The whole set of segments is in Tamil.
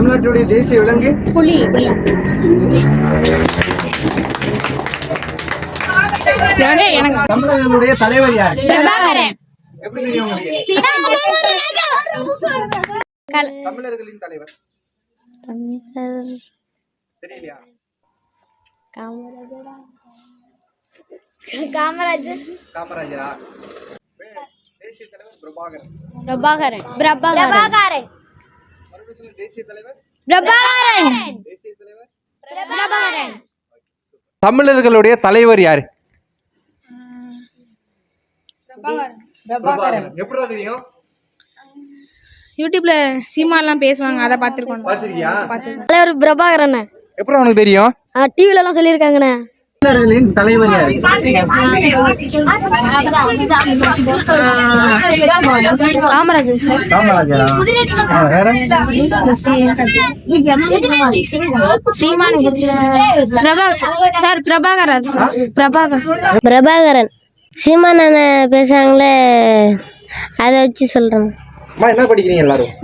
தமிழ்நாட்டுடைய தேசிய விலங்கு? புலி எனக்கு தமிழர்களுடைய தலைவர் யார்? பிரபாகரன். எப்படி தெரியும் உங்களுக்கு? தமிழர்களின் தலைவர். தெரியலையா? காமராஜர்? காமராஜரா வே- தேசிய தலைவர் பிரபாகரன். பிரபாகரன். பிரபாகரன். மறுபடியும் சொல்லுங்க தேசிய தலைவர்? பிரபாகரன். தேசிய தலைவர்? பிரபாகரன். தமிழர்களுடைய தலைவர் யாரு? பிரபாகரன். எப்படி தெரியும்? யூடியூப்ல சீமாலாம் பேசுவாங்க அதை பார்த்துருக்கோம். பாத்திருக்கியா தலைவர் பிரபாகரன். எப்படி உனக்கு தெரியும்? டிவில எல்லாம் சொல்லியிருக்காங்கண்ணே. தமிழர்களின் தலைவர். யாரு காமராஜர் சார் காமராஜரா வேற பிரபாகரன். பிரபாகர் பிரபாகரன் சீமான் அண்ணன் பேசுறாங்களே அதை வச்சு சொல்றேன். அம்மா என்ன படிக்கிறீங்க எல்லாரும்?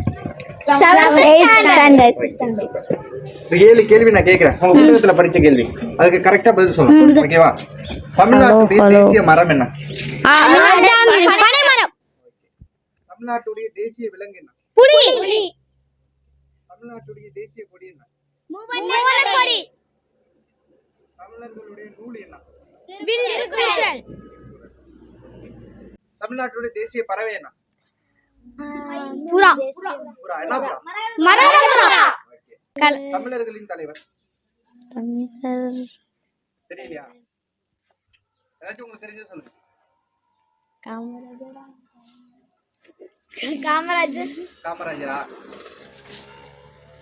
ஏழு கேள்வி நான் கேட்கிறேன். உங்க புத்தகத்துல படிச்ச கேள்வி. அதுக்கு கரெக்டா பதில் சொல்லணும். ஓகேவா தமிழ்நாட்டுடைய தேசிய மரம் என்ன? தமிழ்நாட்டுடைய தேசிய விலங்கு என்ன? புலி. தமிழ்நாட்டுடைய தேசிய கொடி என்ன? மூவரக்கொடி தமிழர்களுடைய நூல் என்ன? தமிழ்நாட்டுடைய தேசிய பறவை என்ன? புறா புறா என்ன புறா மரபுறா தமிழர்களின் தலைவர். தெரியலையா? ஏதாச்சும் உங்களுக்கு தெரிஞ்சது சொல்லுங்க. காமராஜர். காமராஜரா.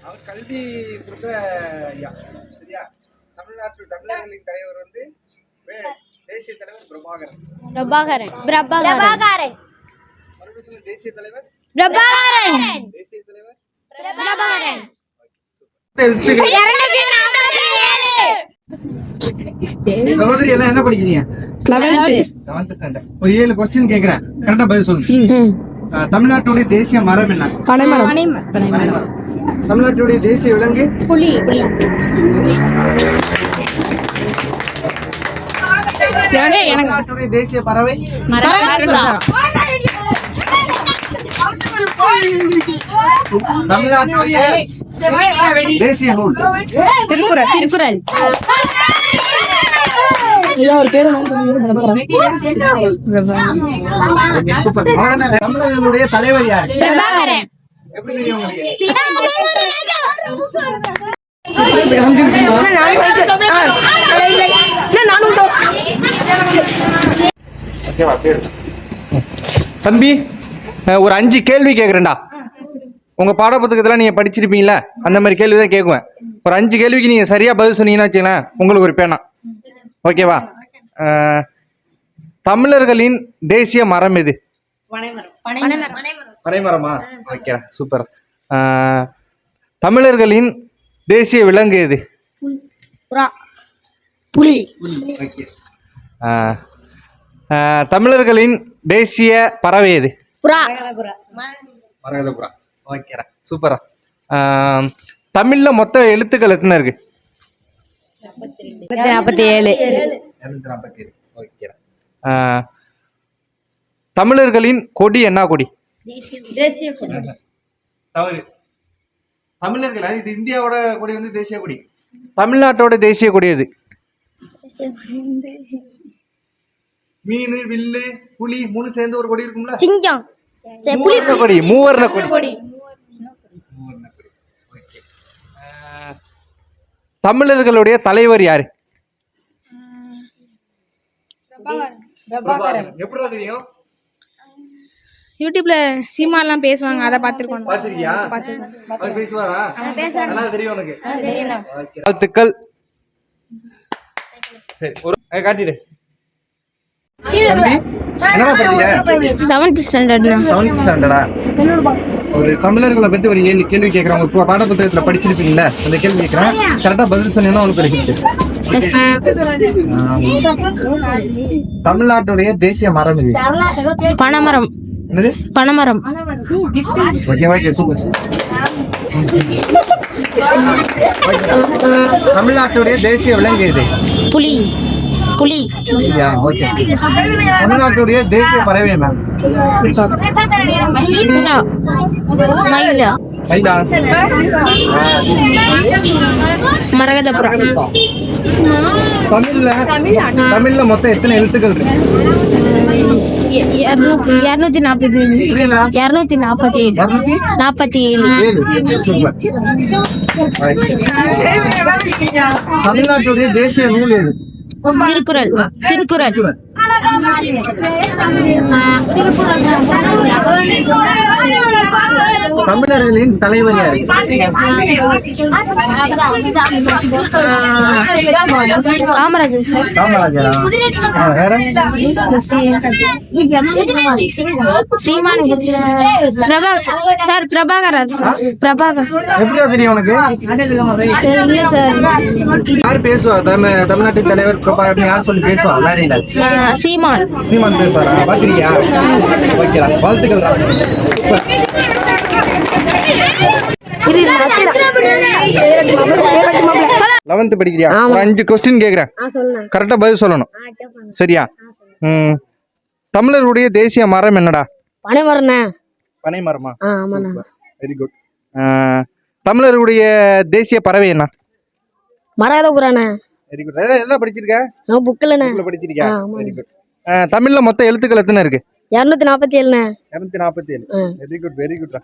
அவர் கல்வி கொடுத்த ஐயா. சரியா? தமிழ்நாட்டு தமிழர்களின் தலைவர் வந்து தேசிய தலைவர் பிரபாகரன். பிரபாகரன். பிரபாகரன். தேசிய தலைவர்? பிரபாகரன். தேசிய தலைவர்? பிரபாகரன். எழுத்துக்கள் சகோதரி எல்லாம் என்ன படிக்கிறீங்க? ஸ்டாண்டர்ட் ஒரு ஏழு கொஸ்டின் கேக்குறேன் கரெக்டா பதில் சொல்லுங்க. தமிழ்நாட்டுடைய தேசிய மரம் என்ன? பனைமரம். தமிழ்நாட்டுடைய தேசிய விலங்கு? புலி. எனக்கு தமிழ்நாட்டுடைய தேசிய பறவை? தமிழ்நாட்டுடைய தேசிய நூல் திருக்குறள். திருக்குறள் சூப்பர். அவ்வளவுதானே? தமிழர்களுடைய தலைவர் யார்? பிரபாகரன். எப்படி தெரியும் பேரு. தம்பி ஒரு அஞ்சு கேள்வி கேட்குறேன்டா உங்க பாடப்புத்தகத்துல நீங்க படிச்சிருப்பீங்களா அந்த மாதிரி கேள்வி தான் கேட்குவேன் ஒரு அஞ்சு கேள்விக்கு நீங்க சரியா பதில் சொன்னீங்கன்னா வச்சுங்களேன் உங்களுக்கு ஒரு பேனா. ஓகேவா தமிழர்களின் தேசிய மரம் எது? பனைமரமா? ஓகே சூப்பர் தமிழர்களின் தேசிய விலங்கு எது? புலி. தமிழர்களின் தேசிய பறவை எது? புறா. மரகதபுரா. ஓகேடா. சூப்பரா ஆம், தமிழ்ல மொத்த எழுத்துக்கள் எத்தனை இருக்கு? நாற்பத்தி ஏழு. இரநூத்தி நாற்பத்தி ஏழு. ஓகேடா. ஆ, தமிழர்களின் கொடி என்ன கொடி? தேசிய தவறு. தமிழர்கள்? இது இந்தியாவோட கொடி வந்து தேசிய கொடி. தமிழ்நாட்டோட தேசிய கொடி எது? மீன் வில்லு புலி மூணு சேர்ந்து ஒரு கொடி இருக்கும்ல? சிங்கம். தமிழர்களுடைய தலைவர் யாரு? யூடியூப்ல சீமாலாம் பேசுவாங்க அதை பார்த்துருக்கோம். பாத்திருக்கியா அவர் பேசுவாரா? நல்லா தெரியும் உனக்கு. Okay. வாழ்த்துக்கள். சரி ஒரு அதை காட்டிடு. செவன்த் ஸ்டாண்டர்ட்னா செவன்த் ஸ்டாண்டர்டா ஒரு தமிழர்களை பத்தி ஒரு ஏழு கேள்வி இப்போ பாட புத்தகத்துல படிச்சிருப்பீங்கல்ல அந்த கேள்வி கேட்கறேன் கரெக்டா பதில் சொன்னீங்கன்னா உனக்கு ஒரு ஹிட் தமிழ்நாட்டுடைய தேசிய மரம் இது. பனைமரம். என்னது? பனைமரம். ஓகே ஓகே சூப்பர் தமிழ்நாட்டுடைய தேசிய விலங்கு இது புலி. புலி தமிழ்நாட்டுடைய தேசிய பறவை என்ன மயிலா ஐயா மரகதபுரம் தமிழ்ல தமிழ்ல மொத்தம் எத்தனை எழுத்துக்கள் இருக்கு இரநூத்தி இரநூத்தி நாற்பத்தி இரநூத்தி நாற்பத்தி ஏழு நாற்பத்தி ஏழு தமிழ்நாட்டுடைய தேசிய நூல் எது திருக்குறள் திருக்குறள். தமிழர்களின் தலைவர் யாரு? காமராஜர் காமராஜரா? வேற? சார் பிரபாகரன் பிரபாகர். எப்படியா தெரியும் உனக்கு? இல்ல சார். யார் பேசுவா? தமிழ் தமிழ்நாட்டின் தலைவர் பிரபாகரன் யார் சொல்லி பேசுவா? ஆஹ் சீமான். சீமான் பேசுவாரா? பாத்திருக்கியா ஓகேடா. வாழ்த்துக்கள்டா. லெவன்த் படிக்கிறியா? ஒரு அஞ்சு கொஸ்டின் கேக்குறேன். கரெக்டா பதில் சொல்லணும். சரியா? ம். தமிழருடைய தேசிய மரம் என்னடா? பனைமரண்ணே பனை மரமா ஆ ஆமாண்ணா. வெரி குட் தமிழருடைய தேசிய பறவை என்ன? மரகதபுராண்ணே வெரி குட் எல்லாம் படிச்சிருக்க? நான் புக்கில்ண்ணே ஆமாம். வெரி குட் தமிழ்ல மொத்த எழுத்துக்கள் எத்தனை இருக்கு? இரநூத்தி நாற்பத்தி ஏழுண்ணே. இரநூத்தி நாற்பத்தி ஏழு. வெரி குட் வெரி குட்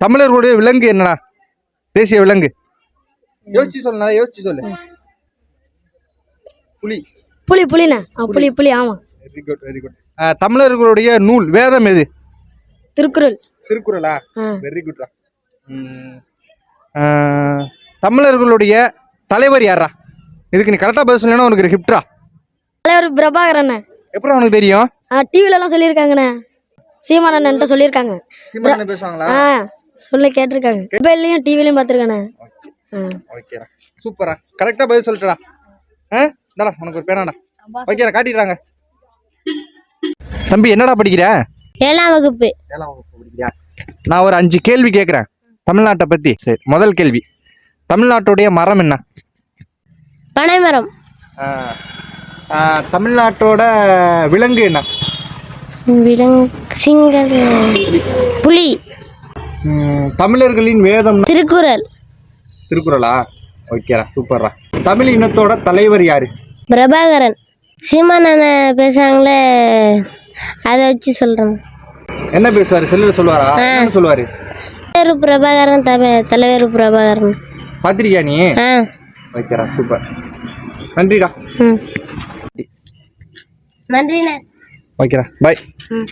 தமிழர்களுடைய விலங்கு என்னடா? தேசிய விலங்கு. யோசிச்சு சொல்லு நல்லா யோசிச்சு சொல்லு. புலி. புலி புலிண்ணே ஆ புலி. புலி ஆமாம் வெரி குட் வெரி குட் தமிழர்களுடைய நூல் வேதம் எது? திருக்குறள். திருக்குறளா? ஆ. வெரி குட்ரா தமிழர்களுடைய தலைவர் யாரா இதுக்கு நீ கரெக்டாக பதில் சொல்லணும் உனக்கு ஹிப்ட்ரா தலைவர் பிரபாகரண்ணே எப்படி உனக்கு தெரியும்? ஆ டிவிலலாம் சொல்லியிருக்காங்கண்ணே. சீமானண்ணன்ட்ட சொல்லியிருக்காங்க. சீமானே பேசுவாங்களா? ஆ. சொல்ல கேட்டிருக்காங்க. மொபைல்லையும் டிவிலையும் பார்த்துருக்காண்ணே ஆ. ஓகேடா. சூப்பரா கரெக்டாக பதில் சொல்லிட்டடா. ஆ? இந்தாடா உனக்கு ஒரு பேனாடா ஓகேடா காட்டிடுறாங்க. தம்பி என்னடா படிக்கிற? ஏழாம் வகுப்பு. ஏழாம் வகுப்பு படிக்கிறியா? நான் ஒரு அஞ்சு கேள்வி கேட்குறேன் தமிழ்நாட்டை பற்றி சரி முதல் கேள்வி. தமிழ்நாட்டுடைய மரம் என்ன? பனைமரம். தமிழ்நாட்டோட விலங்கு என்ன? விலங்கு சிங்கள் புலி. தமிழர்களின் வேதம் திருக்குறள். திருக்குறளா? ஓகேடா சூப்பர்ரா. தமிழ் இனத்தோட தலைவர் யாரு? பிரபாகரன். சீமானண்ண பேசுறாங்களே அதை வச்சு சொல்கிறேன் என்ன பேசுவாரு? செல்லுல சொல்லுவாரா? என்ன சொல்லுவாரு? தலைவர் பிரபாகரன் தம- தலைவர் பிரபாகரன். பாத்திரிக்கியா நீ? ஓகேடா சூப்பர். நன்றிடா. நன்றிண்ணே. ஓகேடா பாய். ம்.